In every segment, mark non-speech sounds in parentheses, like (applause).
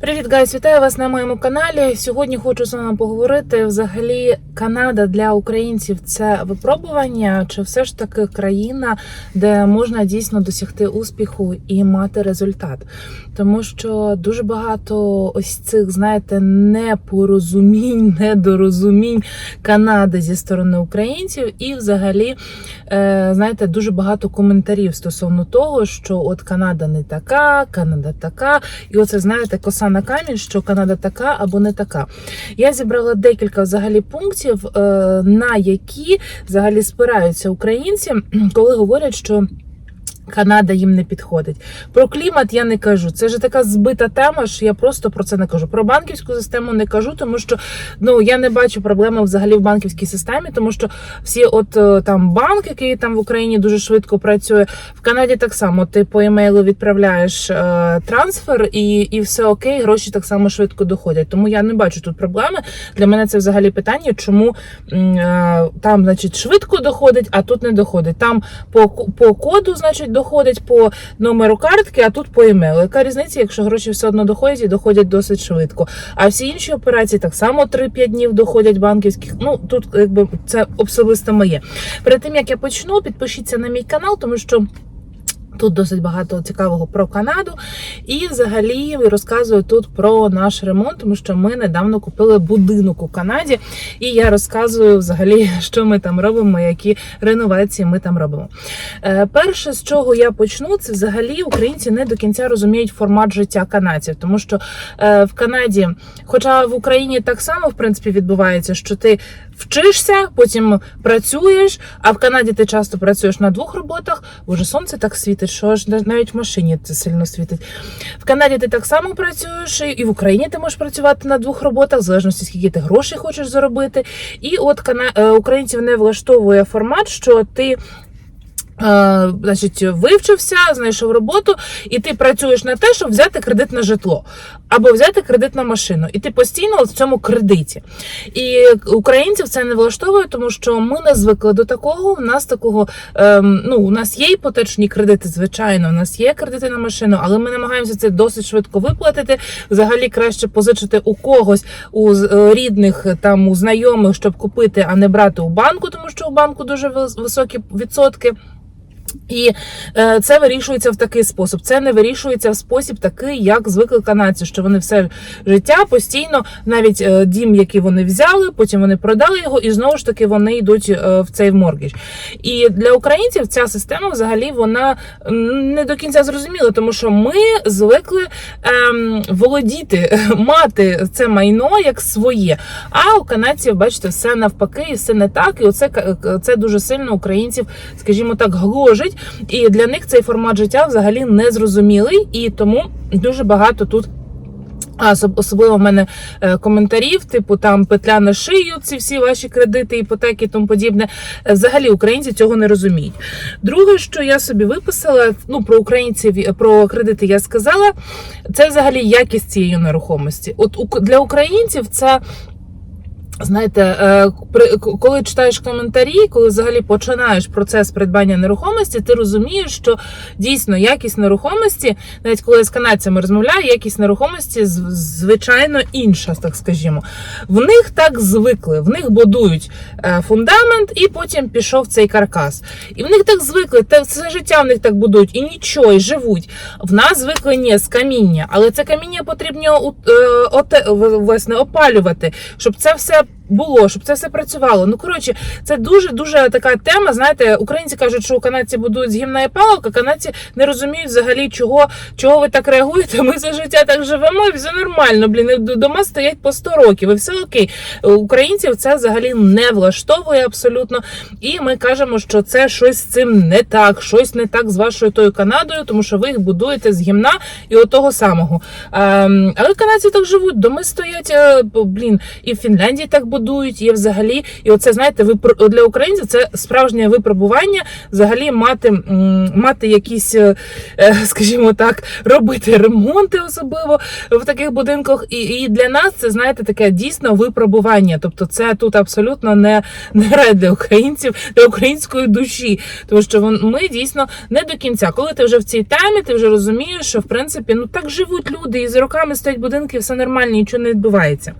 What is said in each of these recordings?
Привіт, гайс! Вітаю вас на моєму каналі. Сьогодні хочу з вами поговорити. Взагалі, Канада для українців це випробування, чи все ж таки країна, де можна дійсно досягти успіху і мати результат. Тому що дуже багато ось цих, знаєте, непорозумінь, (laughs) недорозумінь Канади зі сторони українців, і взагалі, е, знаєте, дуже багато коментарів стосовно того, що от Канада не така, Канада така, і оце знаєте, коса на камінь, що Канада така або не така. Я зібрала декілька взагалі пунктів, е, на які взагалі спираються українці, коли говорять, що. Канада їм не підходить. Про клімат я не кажу. Це ж така збита тема, що я просто про це не кажу. Про банківську систему не кажу, тому що ну я не бачу проблеми взагалі в банківській системі, тому що всі, от е, там банк, який там в Україні дуже швидко працює, в Канаді так само. Ти по емейлу відправляєш е, трансфер, і, і все окей, гроші так само швидко доходять. Тому я не бачу тут проблеми. Для мене це взагалі питання, чому е, там, значить, швидко доходить, а тут не доходить. Там по, по коду, значить, доходить по номеру картки, а тут по емейлу. Яка різниця, якщо гроші все одно доходять і доходять досить швидко? А всі інші операції так само 3-5 днів доходять банківських. Ну тут якби це особисто моє. Перед тим як я почну, підпишіться на мій канал, тому що. Тут досить багато цікавого про Канаду, і взагалі розказую тут про наш ремонт, тому що ми недавно купили будинок у Канаді, і я розказую взагалі, (laughs) що ми там робимо, які реновації ми там робимо. Е, перше, з чого я почну, це взагалі українці не до кінця розуміють формат життя канадців, тому що е, в Канаді, хоча в Україні так само в принципі відбувається, що ти вчишся, потім працюєш, а в Канаді ти часто працюєш на двох роботах, боже, сонце так світить, що аж навіть в машині це сильно світить. В Канаді ти так само працюєш, і в Україні ти можеш працювати на двох роботах, в залежності скільки ти грошей хочеш заробити. І от кана... е, українців не влаштовує формат, що ти. Е, Значить, вивчився, знайшов роботу, і ти працюєш на те, щоб взяти кредит на житло або взяти кредит на машину, і ти постійно в цьому кредиті. І українців це не влаштовує, тому що ми не звикли до такого. У нас такого ем, ну у нас є іпотечні кредити, звичайно, у нас є кредити на машину, але ми намагаємося це досить швидко виплатити. Взагалі краще позичити у когось у е, рідних там у знайомих, щоб купити, а не брати у банку, тому що у банку дуже високі відсотки. І е, це вирішується в такий спосіб. Це не вирішується в спосіб такий, як звикли канадці, що вони все життя постійно, навіть е, дім, який вони взяли, потім вони продали його, і знову ж таки вони йдуть е, в цей моргідж. І для українців ця система взагалі вона не до кінця зрозуміла, тому що ми звикли ем, володіти, (laughs) мати це майно як своє. А у канадців, бачите, все навпаки, і все не так. І оце це дуже сильно українців, скажімо так, гложить. І для них цей формат життя взагалі не зрозумілий, і тому дуже багато тут. Особливо в мене е, коментарів, типу там петля на шию, ці всі ваші кредити, іпотеки і тому подібне. Е, Взагалі українці цього не розуміють. Друге, що я собі виписала, ну про українців е, про кредити я сказала, це взагалі якість цієї нерухомості. От для українців це. Знаєте, е, коли читаєш коментарі, коли взагалі починаєш процес придбання нерухомості, ти розумієш, що дійсно якість нерухомості, навіть коли я з канадцями розмовляю, якість нерухомості звичайно інша, так скажімо. В них так звикли, в них будують е, фундамент, і потім пішов цей каркас. І в них так звикли, те все життя в них так будують, і нічого, і живуть. В нас звикли ні, з каміння, але це каміння потрібно е, власне опалювати, щоб це все було, щоб це все працювало. Ну коротше, це дуже дуже така тема. Знаєте, українці кажуть, що у канадці будують з гімна і палок, а канадці не розуміють взагалі, чого, чого ви так реагуєте. (laughs) Ми за життя так живемо, і все нормально. Блін, дома стоять по 100 років, і все окей. Українців це взагалі не влаштовує абсолютно. І ми кажемо, що це щось з цим не так, щось не так з вашою тою Канадою, тому що ви їх будуєте з гімна і отого самого. Ем, але канадці так живуть, доми стоять, е, блін, і в Фінляндії так будують. будують, є взагалі, і оце знаєте, випро- для українців це справжнє випробування взагалі мати, мати якісь, е, е, скажімо так, робити ремонти особливо в таких будинках. І, і для нас це знаєте таке дійсно випробування. Тобто, це тут абсолютно не, не рай для українців, для української душі. Тому що ми дійсно не до кінця. Коли ти вже в цій темі, ти вже розумієш, що в принципі ну так живуть люди, і з роками стоять будинки, все нормально, нічого не відбувається.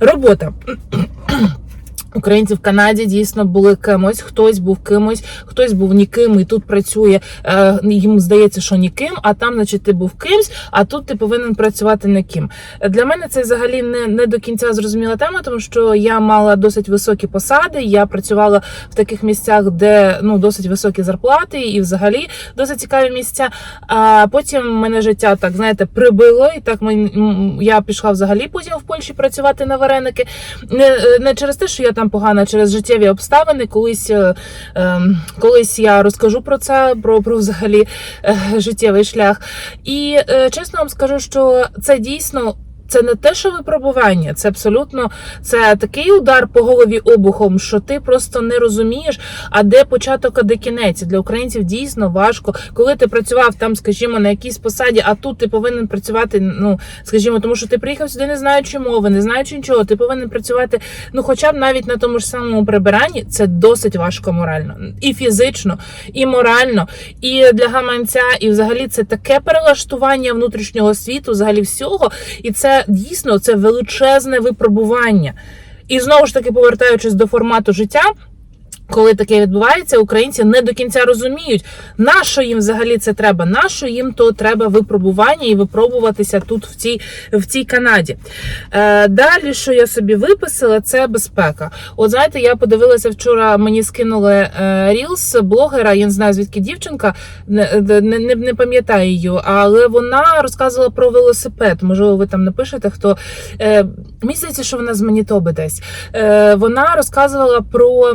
Робота. あっ! Українці в Канаді дійсно були кимось, хтось був кимось, хтось був ніким, і тут працює. Е, їм здається, що ніким, а там, значить, ти був кимсь, а тут ти повинен працювати ніким. Для мене це взагалі не, не до кінця зрозуміла тема, тому що я мала досить високі посади. Я працювала в таких місцях, де ну досить високі зарплати, і взагалі досить цікаві місця. А потім мене життя так знаєте прибило, і так я пішла взагалі потім в Польщі працювати на вареники. Не, не через те, що я там погана, через життєві обставини. Колись, е, ем, колись я розкажу про це, про, про взагалі е, життєвий шлях. І е, чесно вам скажу, що це дійсно. Це не те, що випробування, це абсолютно це такий удар по голові обухом, що ти просто не розумієш, а де початок, а де кінець. Для українців дійсно важко, коли ти працював там, скажімо, на якійсь посаді, а тут ти повинен працювати. Ну скажімо, тому що ти приїхав сюди, не знаючи мови, не знаючи нічого. Ти повинен працювати, ну хоча б навіть на тому ж самому прибиранні. Це досить важко морально, і фізично, і морально, і для гаманця, і взагалі це таке перелаштування внутрішнього світу, взагалі всього, і це дійсно це величезне випробування. І знову ж таки, повертаючись до формату життя. Коли таке відбувається, українці не до кінця розуміють, на що їм взагалі це треба, на що їм то треба випробування і випробуватися тут, в цій в цій Канаді. Е, далі, що я собі виписала, це безпека. От знаєте, я подивилася вчора, мені скинули е, рілс блогера, я не знаю звідки дівчинка, не, не, не, пам'ятаю її, але вона розказувала про велосипед. Можливо, ви там напишете, хто е, здається, що вона з Манітоби десь. Е, вона розказувала про.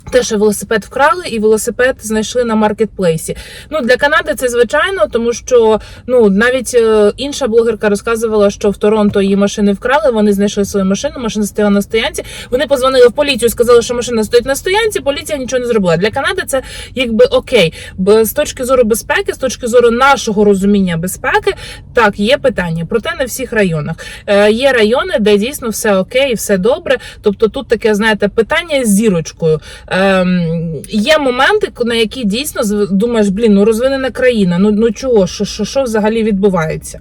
Те, що велосипед вкрали, і велосипед знайшли на маркетплейсі. Ну для Канади це звичайно, тому що ну навіть е, інша блогерка розказувала, що в Торонто її машини вкрали. Вони знайшли свою машину. Машина стояла на стоянці. Вони позвонили в поліцію, сказали, що машина стоїть на стоянці. Поліція нічого не зробила. Для Канади це якби окей. З точки зору безпеки, з точки зору нашого розуміння безпеки, так є питання. Проте не всіх районах. Е, є райони, де дійсно все окей, все добре. Тобто тут таке, знаєте, питання з зірочкою. Ем, є моменти, на які дійсно думаєш, блін, ну розвинена країна. Ну ну чого, що, що, що взагалі відбувається?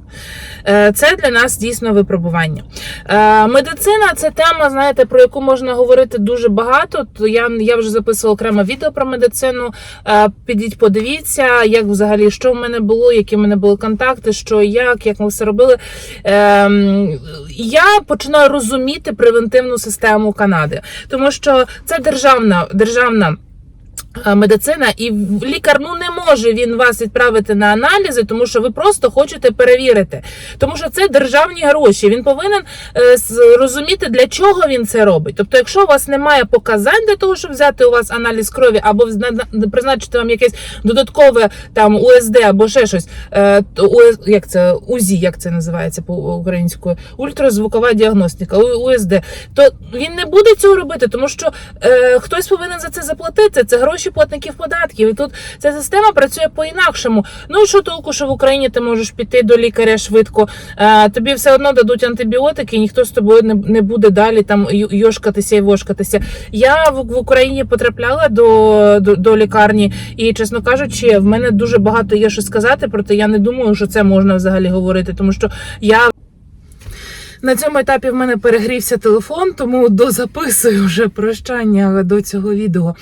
Е, це для нас дійсно випробування. Е, медицина це тема, знаєте, про яку можна говорити дуже багато. То я, я вже записувала окреме відео про медицину. Е, підіть, подивіться, як взагалі що в мене було, які в мене були контакти, що як, як ми все робили. Ем, я починаю розуміти превентивну систему Канади, тому що це державна державна. Е, Медицина і лікар ну не може він вас відправити на аналізи, тому що ви просто хочете перевірити. Тому що це державні гроші. Він повинен е, розуміти, для чого він це робить. Тобто, якщо у вас немає показань для того, щоб взяти у вас аналіз крові, або призначити вам якесь додаткове там УСД або ще щось, е, як це УЗІ, як це називається по українською, ультразвукова діагностика, УСД, то він не буде цього робити, тому що е, хтось повинен за це заплатити. Це гроші платників податків. І тут ця система працює по-інакшому. Ну і що толку, що в Україні ти можеш піти до лікаря швидко, е, тобі все одно дадуть антибіотики, і ніхто з тобою не, буде далі там йошкатися і вошкатися. Я в Україні потрапляла до, до, до лікарні, і чесно кажучи, в мене дуже багато є що сказати, проте я не думаю, що це можна взагалі говорити, тому що я. На цьому етапі в мене перегрівся телефон, тому дозаписую вже прощання до цього відео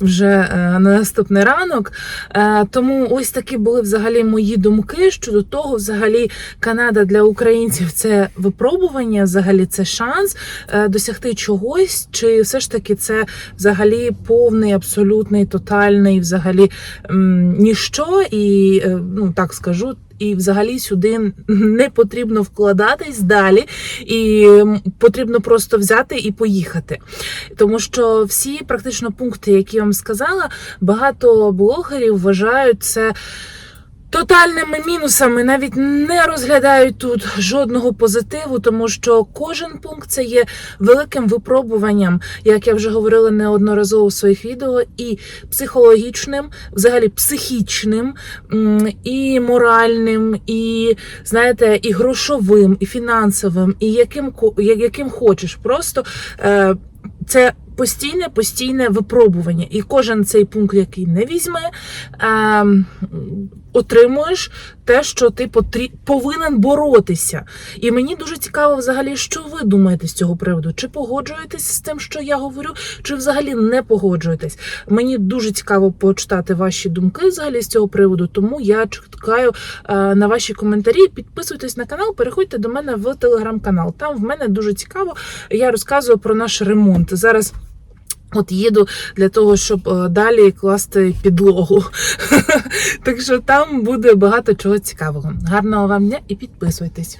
вже е, на наступний ранок. Е, тому ось такі були взагалі мої думки щодо того, взагалі Канада для українців це випробування, взагалі це шанс е, досягти чогось, чи все ж таки це взагалі повний, абсолютний, тотальний, взагалі ніщо, і ну так скажу. І взагалі сюди не потрібно вкладатись далі, і потрібно просто взяти і поїхати. Тому що всі практично пункти, які я вам сказала, багато блогерів вважають це. Тотальними мінусами, навіть не розглядають тут жодного позитиву, тому що кожен пункт це є великим випробуванням, як я вже говорила неодноразово в своїх відео, і психологічним, взагалі психічним, і моральним, і знаєте, і грошовим, і фінансовим, і яким яким хочеш. Просто е, це постійне, постійне випробування. І кожен цей пункт, який не візьме, е, отримуєш те, що ти повинен боротися. І мені дуже цікаво, взагалі, що ви думаєте з цього приводу? Чи погоджуєтесь з тим, що я говорю, чи взагалі не погоджуєтесь? Мені дуже цікаво почитати ваші думки взагалі з цього приводу, тому я чекаю е, на ваші коментарі. Підписуйтесь на канал, переходьте до мене в телеграм-канал. Там в мене дуже цікаво. Я розказую про наш ремонт. Зараз. От їду для того, щоб е, далі класти підлогу. (laughs) так що там буде багато чого цікавого. Гарного вам дня і підписуйтесь.